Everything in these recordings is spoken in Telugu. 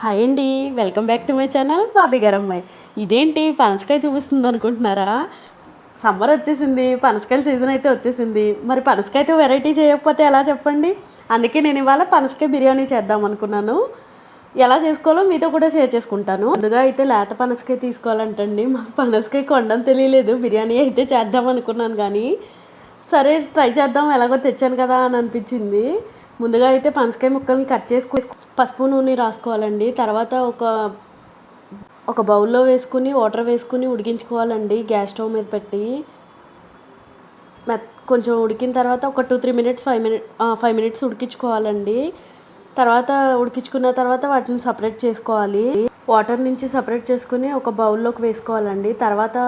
హాయ్ అండి welcome back to my channel Bobby garu అమ్మాయి ఇదేంటి పనసకాయ చూపిస్తుంది అనుకుంటున్నారా? సమ్మర్ వచ్చేసింది పనసకాయల సీజన్ అయితే వచ్చేసింది. మరి పనసకాయతో వెరైటీ చేయకపోతే ఎలా చెప్పండి? అందుకే నేను ఇవాళ పనసకాయ బిర్యానీ చేద్దాం అనుకున్నాను. ఎలా చేసుకోవాలో మీతో కూడా షేర్ చేసుకుంటాను. ముందుగా అయితే లేత పనసకాయ తీసుకోవాలంటండి. మాకు పనసకాయ కొండని తెలియలేదు బిర్యానీ అయితే చేద్దాం అనుకున్నాను కానీ సరే ట్రై చేద్దాం ఎలాగో తెచ్చాను కదా అని అనిపించింది. ముందుగా అయితే పనసకాయ ముక్కల్ని కట్ చేసుకుని పసుపు నూనె రాసుకోవాలండి. తర్వాత ఒక ఒక బౌల్లో వేసుకుని వాటర్ వేసుకుని ఉడికించుకోవాలండి గ్యాస్ స్టవ్ మీద పెట్టి. మెత్ కొంచెం ఉడికిన తర్వాత ఒక two three minutes five minute five minutes ఉడికించుకోవాలండి. తర్వాత ఉడికించుకున్న తర్వాత వాటిని సపరేట్ చేసుకోవాలి. వాటర్ నుంచి సపరేట్ చేసుకుని ఒక బౌల్లోకి వేసుకోవాలండి. తర్వాత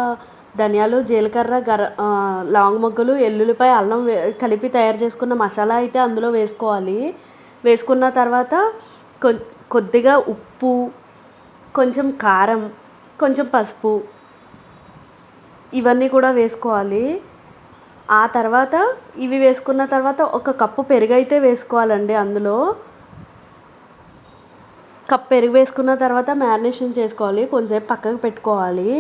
ధనియాలు జీలకర్ర గర లాంగ్ మొగ్గలు ఎల్లుల్లిపాయ అల్లం కలిపి తయారు చేసుకున్న మసాలా అయితే అందులో వేసుకోవాలి. వేసుకున్న తర్వాత కొద్దిగా ఉప్పు కొంచెం కారం కొంచెం పసుపు ఇవన్నీ కూడా వేసుకోవాలి. ఆ తర్వాత ఇవి వేసుకున్న తర్వాత ఒక కప్పు పెరుగు అయితే వేసుకోవాలండి అందులో. కప్ పెరుగు వేసుకున్న తర్వాత మ్యారినేషన్ చేసుకోవాలి. కొంచెంసేపు పక్కకు పెట్టుకోవాలి.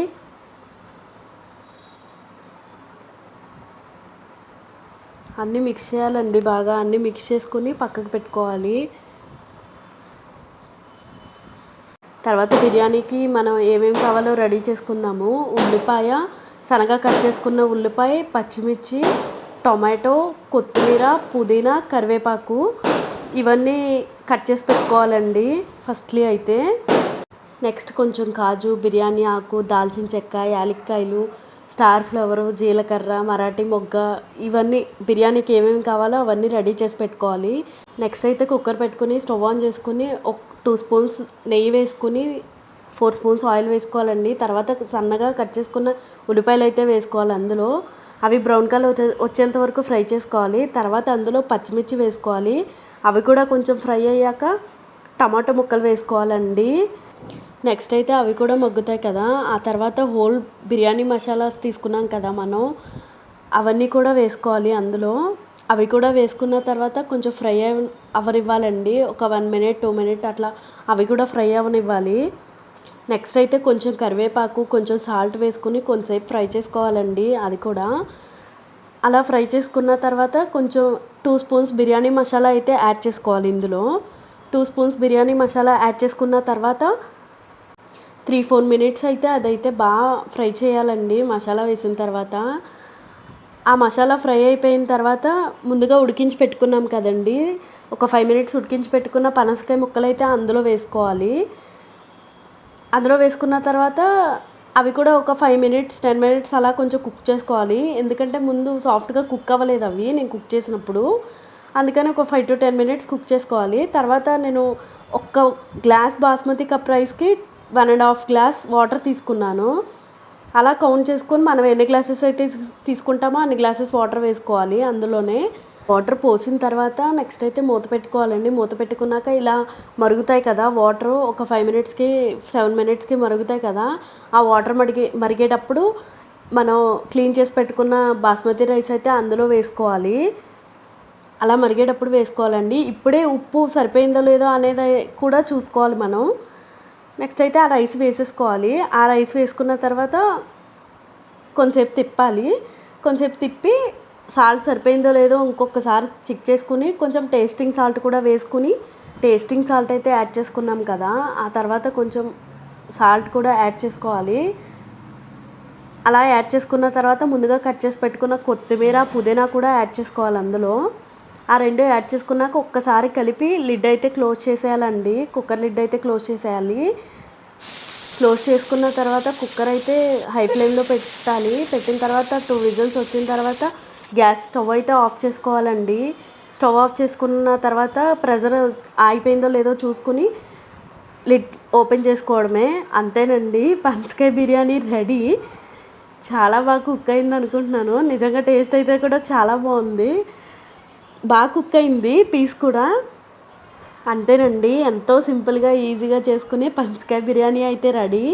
అన్నీ మిక్స్ చేయాలండి బాగా అన్నీ మిక్స్ చేసుకుని పక్కకు పెట్టుకోవాలి. తర్వాత బిర్యానీకి మనం ఏమేమి కావాలో రెడీ చేసుకుందాము. ఉల్లిపాయ సనగా కట్ చేసుకున్న ఉల్లిపాయ పచ్చిమిర్చి టొమాటో కొత్తిమీర పుదీనా కరివేపాకు ఇవన్నీ కట్ చేసి పెట్టుకోవాలండి ఫస్ట్లీ అయితే. నెక్స్ట్ కొంచెం కాజు బిర్యానీ ఆకు దాల్చిన చెక్క యాలక్కాయలు స్టార్ ఫ్లవరు జీలకర్ర మరాఠీ మొగ్గ ఇవన్నీ బిర్యానీకి ఏమేమి కావాలో అవన్నీ రెడీ చేసి పెట్టుకోవాలి. నెక్స్ట్ అయితే కుక్కర్ పెట్టుకుని స్టవ్ ఆన్ చేసుకుని ఒక టూ స్పూన్స్ నెయ్యి వేసుకుని ఫోర్ స్పూన్స్ ఆయిల్ వేసుకోవాలండి. తర్వాత సన్నగా కట్ చేసుకున్న ఉల్లిపాయలు అయితే వేసుకోవాలి అందులో. అవి బ్రౌన్ కలర్ వచ్చేంత వరకు ఫ్రై చేసుకోవాలి. తర్వాత అందులో పచ్చిమిర్చి వేసుకోవాలి. అవి కూడా కొంచెం ఫ్రై అయ్యాక టమాటో ముక్కలు వేసుకోవాలండి. నెక్స్ట్ అయితే అవి కూడా మగ్గుతాయి కదా. ఆ తర్వాత హోల్ బిర్యానీ మసాలాస్ తీసుకున్నాం కదా మనం. అవన్నీ కూడా వేసుకోవాలి అందులో. అవి కూడా వేసుకున్న తర్వాత కొంచెం ఫ్రై అవనివ్వాలండి. ఒక వన్ మినిట్ టూ మినిట్ అట్లా అవి కూడా ఫ్రై అవనివ్వాలి. నెక్స్ట్ అయితే కొంచెం కరివేపాకు కొంచెం సాల్ట్ వేసుకుని కొంచెంసేపు ఫ్రై చేసుకోవాలండి అది కూడా. అలా ఫ్రై చేసుకున్న తర్వాత కొంచెం టూ స్పూన్స్ బిర్యానీ మసాలా అయితే యాడ్ చేసుకోవాలి ఇందులో. Two spoons biryani masala add చేసుకున్న తర్వాత త్రీ ఫోర్ మినిట్స్ అయితే అదైతే బాగా ఫ్రై చేయాలండి. మసాలా వేసిన తర్వాత. ఆ మసాలా ఫ్రై అయిపోయిన తర్వాత ముందుగా ఉడికించి పెట్టుకున్నాం కదండి. ఒక ఫైవ్ మినిట్స్ ఉడికించి పెట్టుకున్న పనసకాయ ముక్కలు అయితే అందులో వేసుకోవాలి. అందులో వేసుకున్న తర్వాత అవి కూడా ఒక ఫైవ్ మినిట్స్ టెన్ మినిట్స్ అలా కొంచెం కుక్ చేసుకోవాలి. ఎందుకంటే ముందు సాఫ్ట్గా కుక్ అవ్వలేదు అవి నేను కుక్ చేసినప్పుడు. అందుకని ఒక five to ten minutes cook చేసుకోవాలి. తర్వాత నేను ఒక్క గ్లాస్ బాస్మతి కప్ రైస్కి one and half glass water తీసుకున్నాను. అలా కౌంట్ చేసుకొని మనం ఎన్ని గ్లాసెస్ అయితే తీసుకుంటామో అన్ని గ్లాసెస్ వాటర్ వేసుకోవాలి అందులోనే. వాటర్ పోసిన తర్వాత నెక్స్ట్ అయితే మూత పెట్టుకోవాలండి. మూత పెట్టుకున్నాక ఇలా మరుగుతాయి కదా వాటర్ ఒక ఫైవ్ మినిట్స్కి సెవెన్ మినిట్స్కి మరుగుతాయి కదా ఆ వాటర్ మరిగే మరిగేటప్పుడు మనం క్లీన్ చేసి పెట్టుకున్న బాస్మతి రైస్ అయితే అందులో వేసుకోవాలి. అలా మరిగేటప్పుడు వేసుకోవాలండి. ఇప్పుడే ఉప్పు సరిపోయిందో లేదో అనేది కూడా చూసుకోవాలి మనం. నెక్స్ట్ అయితే ఆ రైస్ వేసేసుకోవాలి. ఆ రైస్ వేసుకున్న తర్వాత కొంచెంసేపు తిప్పాలి. కొంచెంసేపు తిప్పి సాల్ట్ సరిపోయిందో లేదో ఇంకొకసారి చెక్ చేసుకుని కొంచెం టేస్టింగ్ సాల్ట్ కూడా వేసుకుని టేస్టింగ్ సాల్ట్ అయితే యాడ్ చేసుకున్నాం కదా ఆ తర్వాత కొంచెం సాల్ట్ కూడా యాడ్ చేసుకోవాలి. అలా యాడ్ చేసుకున్న తర్వాత ముందుగా కట్ చేసి పెట్టుకున్న కొత్తిమీర పుదీనా కూడా యాడ్ చేసుకోవాలి అందులో. ఆ రెండు యాడ్ చేసుకున్నాక ఒక్కసారి కలిపి లిడ్ అయితే క్లోజ్ చేసేయాలండి. కుక్కర్ లిడ్ అయితే క్లోజ్ చేసేయాలి. క్లోజ్ చేసుకున్న తర్వాత కుక్కర్ అయితే హై ఫ్లేమ్లో పెట్టాలి. పెట్టిన తర్వాత టూ విజిల్స్ వచ్చిన తర్వాత గ్యాస్ స్టవ్ అయితే ఆఫ్ చేసుకోవాలండి. స్టవ్ ఆఫ్ చేసుకున్న తర్వాత ప్రెజర్ ఆగిపోయిందో లేదో చూసుకుని లిడ్ ఓపెన్ చేసుకోవడమే. అంతేనండి. పనసకాయ బిర్యానీ రెడీ. చాలా బాగా కుక్ అయింది అనుకుంటున్నాను నిజంగా టేస్ట్ అయితే కూడా చాలా బాగుంది. బాగా కుక్ అయింది పీస్ కూడా. అంతేనండి ఎంతో సింపుల్గా ఈజీగా చేసుకునే పంచకాయ బిర్యానీ అయితే ready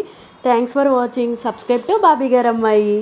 thanks for watching subscribe to Bobby garu అమ్మాయి.